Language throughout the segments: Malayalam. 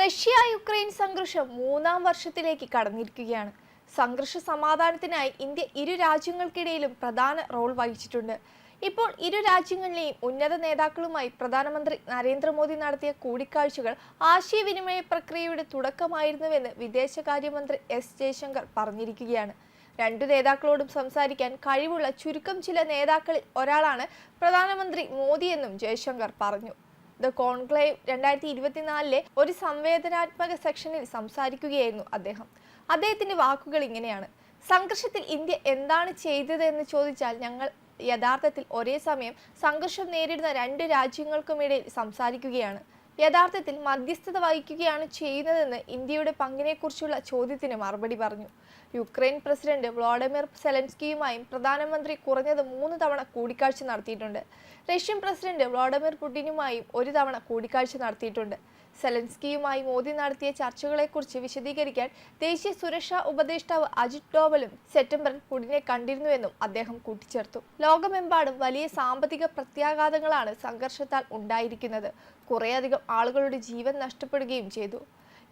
റഷ്യ യുക്രൈൻ സംഘർഷം മൂന്നാം വർഷത്തിലേക്ക് കടന്നിരിക്കുകയാണ്. സംഘർഷ സമാധാനത്തിനായി ഇന്ത്യ ഇരു രാജ്യങ്ങൾക്കിടയിലും പ്രധാന റോൾ വഹിച്ചിട്ടുണ്ട്. ഇപ്പോൾ ഇരു രാജ്യങ്ങളിലെയും ഉന്നത നേതാക്കളുമായി പ്രധാനമന്ത്രി നരേന്ദ്രമോദി നടത്തിയ കൂടിക്കാഴ്ചകൾ ആശയവിനിമയ പ്രക്രിയയുടെ തുടക്കമായിരുന്നുവെന്ന് വിദേശകാര്യമന്ത്രി എസ് ജയശങ്കർ പറഞ്ഞിരിക്കുകയാണ്. രണ്ടു നേതാക്കളോടും സംസാരിക്കാൻ കഴിവുള്ള ചുരുക്കം ചില നേതാക്കളിൽ ഒരാളാണ് പ്രധാനമന്ത്രി മോദിയെന്നും ജയശങ്കർ പറഞ്ഞു. ദ കോൺക്ലേവ് രണ്ടായിരത്തി ഇരുപത്തിനാലിലെ ഒരു സംവേദനാത്മക സെക്ഷനിൽ സംസാരിക്കുകയായിരുന്നു അദ്ദേഹം. അദ്ദേഹത്തിന്റെ വാക്കുകൾ ഇങ്ങനെയാണ്. സംഘർഷത്തിൽ ഇന്ത്യ എന്താണ് ചെയ്തത് എന്ന് ചോദിച്ചാൽ ഞങ്ങൾ യഥാർത്ഥത്തിൽ ഒരേ സമയം സംഘർഷം നേരിടുന്ന രണ്ട് രാജ്യങ്ങൾക്കുമിടയിൽ സംസാരിക്കുകയാണ്. യഥാർത്ഥത്തിൽ മധ്യസ്ഥത വഹിക്കുകയാണ് ചെയ്യുന്നതെന്ന് ഇന്ത്യയുടെ പങ്കിനെക്കുറിച്ചുള്ള ചോദ്യത്തിന് മറുപടി പറഞ്ഞു. യുക്രൈൻ പ്രസിഡന്റ് വ്ളാഡിമിർ സെലൻസ്കിയുമായും പ്രധാനമന്ത്രി കുറഞ്ഞത് മൂന്ന് തവണ കൂടിക്കാഴ്ച നടത്തിയിട്ടുണ്ട്. റഷ്യൻ പ്രസിഡന്റ് വ്ളാഡിമിർ പുടിനുമായും ഒരു തവണ കൂടിക്കാഴ്ച നടത്തിയിട്ടുണ്ട്. സെലൻസ്കിയുമായി മോദി നടത്തിയ ചർച്ചകളെക്കുറിച്ച് വിശദീകരിക്കാൻ ദേശീയ സുരക്ഷാ ഉപദേഷ്ടാവ് അജിത് ഡോവലും സെപ്റ്റംബറിൽ പുടിനെ കണ്ടിരുന്നുവെന്നും അദ്ദേഹം കൂട്ടിച്ചേർത്തു. ലോകമെമ്പാടും വലിയ സാമ്പത്തിക പ്രത്യാഘാതങ്ങളാണ് സംഘർഷത്താൽ ഉണ്ടായിരിക്കുന്നത്. കുറേയധികം ആളുകളുടെ ജീവൻ നഷ്ടപ്പെടുകയും ചെയ്തു.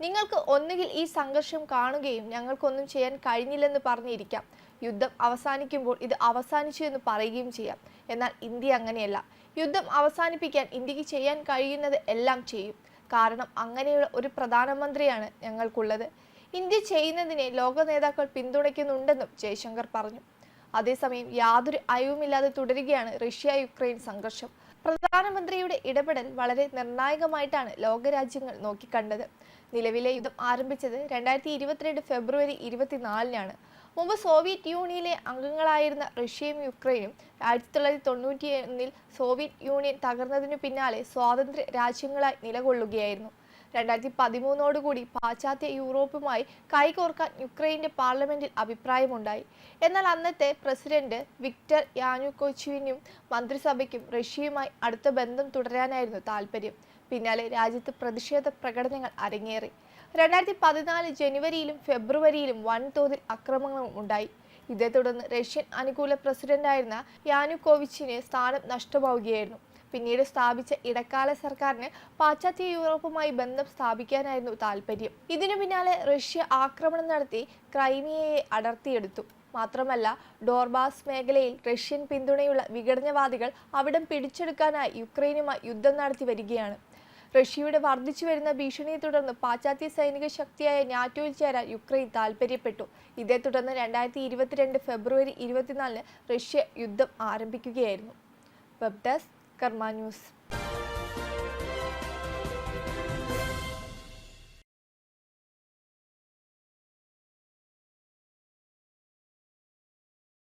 നിങ്ങൾക്ക് ഒന്നുകിൽ ഈ സംഘർഷം കാണുകയും ഞങ്ങൾക്കൊന്നും ചെയ്യാൻ കഴിഞ്ഞില്ലെന്ന് പറഞ്ഞിരിക്കാം. യുദ്ധം അവസാനിക്കുമ്പോൾ ഇത് അവസാനിച്ചു എന്ന് പറയുകയും ചെയ്യാം. എന്നാൽ ഇന്ത്യ അങ്ങനെയല്ല. യുദ്ധം അവസാനിപ്പിക്കാൻ ഇന്ത്യയ്ക്ക് ചെയ്യാൻ കഴിയുന്നത് എല്ലാം ചെയ്യും. കാരണം അങ്ങനെയുള്ള ഒരു പ്രധാനമന്ത്രിയാണ് ഞങ്ങൾക്കുള്ളത്. ഇന്ത്യ ചെയ്യുന്നതിനെ ലോക നേതാക്കൾ പിന്തുണയ്ക്കുന്നുണ്ടെന്നും ജയശങ്കർ പറഞ്ഞു. അതേസമയം യാതൊരു അയവുമില്ലാതെ തുടരുകയാണ് റഷ്യ യുക്രൈൻ സംഘർഷം. പ്രധാനമന്ത്രിയുടെ ഇടപെടൽ വളരെ നിർണായകമായിട്ടാണ് ലോകരാജ്യങ്ങൾ നോക്കിക്കണ്ടത്. നിലവിലെ യുദ്ധം ആരംഭിച്ചത് രണ്ടായിരത്തി ഇരുപത്തിരണ്ട് ഫെബ്രുവരി ഇരുപത്തിനാലിനാണ്. മുമ്പ് സോവിയറ്റ് യൂണിയനിലെ അംഗങ്ങളായിരുന്ന റഷ്യയും യുക്രൈനും ആയിരത്തി തൊള്ളായിരത്തി തൊണ്ണൂറ്റി ഒന്നിൽ സോവിയറ്റ് യൂണിയൻ തകർന്നതിനു പിന്നാലെ സ്വാതന്ത്ര്യ രാജ്യങ്ങളായി നിലകൊള്ളുകയായിരുന്നു. രണ്ടായിരത്തി പതിമൂന്നോടുകൂടി പാശ്ചാത്യ യൂറോപ്പുമായി കൈകോർക്കാൻ യുക്രൈന്റെ പാർലമെന്റിൽ അഭിപ്രായമുണ്ടായി. എന്നാൽ അന്നത്തെ പ്രസിഡന്റ് വിക്ടർ യാനുക്കോച്ചുവിനും മന്ത്രിസഭയ്ക്കും റഷ്യയുമായി അടുത്ത ബന്ധം തുടരാനായിരുന്നു താല്പര്യം. പിന്നാലെ രാജ്യത്ത് പ്രതിഷേധ പ്രകടനങ്ങൾ അരങ്ങേറി. രണ്ടായിരത്തി പതിനാല് ജനുവരിയിലും ഫെബ്രുവരിയിലും വൻതോതിൽ അക്രമങ്ങളും ഉണ്ടായി. ഇതേ തുടർന്ന് റഷ്യൻ അനുകൂല പ്രസിഡന്റായിരുന്ന യാനുക്കോവിച്ചിന് സ്ഥാനം നഷ്ടമാവുകയായിരുന്നു. പിന്നീട് സ്ഥാപിച്ച ഇടക്കാല സർക്കാരിന് പാശ്ചാത്യ യൂറോപ്പുമായി ബന്ധം സ്ഥാപിക്കാനായിരുന്നു താല്പര്യം. ഇതിനു പിന്നാലെ റഷ്യ ആക്രമണം നടത്തി ക്രൈമിയയെ അടർത്തിയെടുത്തു. മാത്രമല്ല ഡോർബാസ് മേഖലയിൽ റഷ്യൻ പിന്തുണയുള്ള വിഘടനവാദികൾ അവിടം പിടിച്ചെടുക്കാനായി യുക്രൈനുമായി യുദ്ധം നടത്തി വരികയാണ്. റഷ്യയുടെ വർദ്ധിച്ചു വരുന്ന ഭീഷണിയെ തുടർന്ന് പാശ്ചാത്യ സൈനിക ശക്തിയായ നാറ്റോയിൽ ചേരാൻ യുക്രൈൻ താൽപ്പര്യപ്പെട്ടു ഇതേ തുടർന്ന് രണ്ടായിരത്തി ഇരുപത്തിരണ്ട് ഫെബ്രുവരി ഇരുപത്തിനാലിന് റഷ്യ യുദ്ധം ആരംഭിക്കുകയായിരുന്നു. വെബ് ഡെസ്ക് കർമ്മ